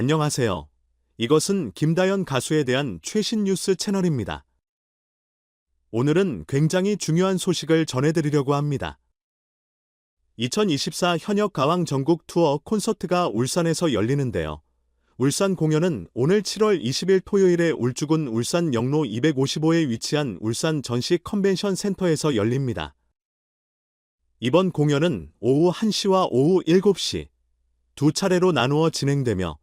안녕하세요. 이것은 김다연 가수에 대한 최신 뉴스 채널입니다. 오늘은 굉장히 중요한 소식을 전해드리려고 합니다. 2024 현역 가왕 전국 투어 콘서트가 울산에서 열리는데요. 울산 공연은 오늘 7월 20일 토요일에 울주군 울산 영로 255에 위치한 울산 전시 컨벤션 센터에서 열립니다. 이번 공연은 오후 1시와 오후 7시 두 차례로 나누어 진행되며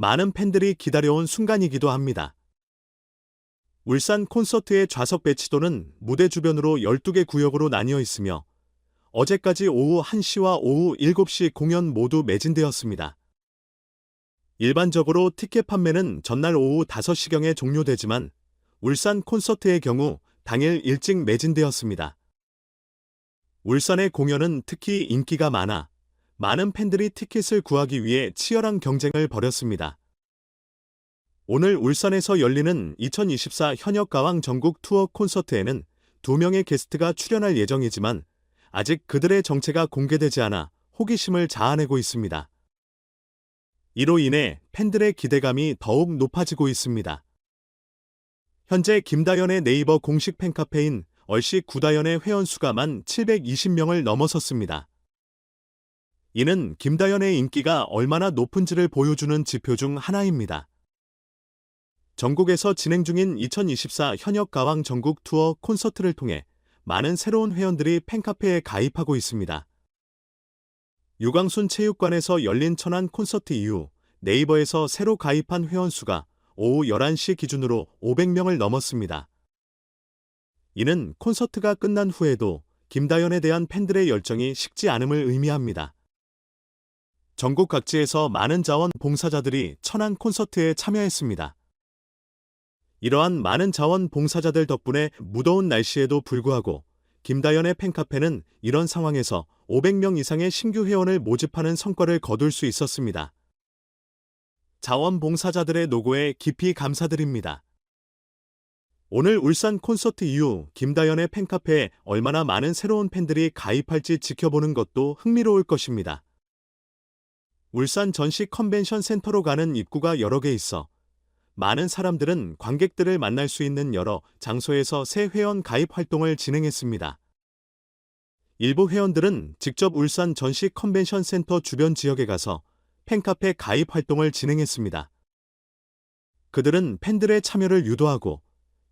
많은 팬들이 기다려온 순간이기도 합니다. 울산 콘서트의 좌석 배치도는 무대 주변으로 12개 구역으로 나뉘어 있으며 어제까지 오후 1시와 오후 7시 공연 모두 매진되었습니다. 일반적으로 티켓 판매는 전날 오후 5시경에 종료되지만 울산 콘서트의 경우 당일 일찍 매진되었습니다. 울산의 공연은 특히 인기가 많아 많은 팬들이 티켓을 구하기 위해 치열한 경쟁을 벌였습니다. 오늘 울산에서 열리는 2024 현역 가왕 전국 투어 콘서트에는 두 명의 게스트가 출연할 예정이지만 아직 그들의 정체가 공개되지 않아 호기심을 자아내고 있습니다. 이로 인해 팬들의 기대감이 더욱 높아지고 있습니다. 현재 김다연의 네이버 공식 팬카페인 얼씨 구다연의 회원수가 만 720명을 넘어섰습니다. 이는 김다연의 인기가 얼마나 높은지를 보여주는 지표 중 하나입니다. 전국에서 진행 중인 2024 현역 가왕 전국 투어 콘서트를 통해 많은 새로운 회원들이 팬카페에 가입하고 있습니다. 유광순 체육관에서 열린 천안 콘서트 이후 네이버에서 새로 가입한 회원 수가 오후 11시 기준으로 500명을 넘었습니다. 이는 콘서트가 끝난 후에도 김다연에 대한 팬들의 열정이 식지 않음을 의미합니다. 전국 각지에서 많은 자원 봉사자들이 천안 콘서트에 참여했습니다. 이러한 많은 자원 봉사자들 덕분에 무더운 날씨에도 불구하고 김다연의 팬카페는 이런 상황에서 500명 이상의 신규 회원을 모집하는 성과를 거둘 수 있었습니다. 자원봉사자들의 노고에 깊이 감사드립니다. 오늘 울산 콘서트 이후 김다연의 팬카페에 얼마나 많은 새로운 팬들이 가입할지 지켜보는 것도 흥미로울 것입니다. 울산 전시 컨벤션 센터로 가는 입구가 여러 개 있어 많은 사람들은 관객들을 만날 수 있는 여러 장소에서 새 회원 가입 활동을 진행했습니다. 일부 회원들은 직접 울산 전시 컨벤션 센터 주변 지역에 가서 팬카페 가입 활동을 진행했습니다. 그들은 팬들의 참여를 유도하고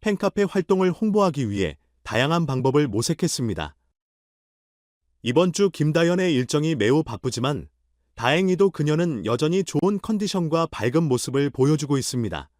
팬카페 활동을 홍보하기 위해 다양한 방법을 모색했습니다. 이번 주 김다연의 일정이 매우 바쁘지만 다행히도 그녀는 여전히 좋은 컨디션과 밝은 모습을 보여주고 있습니다.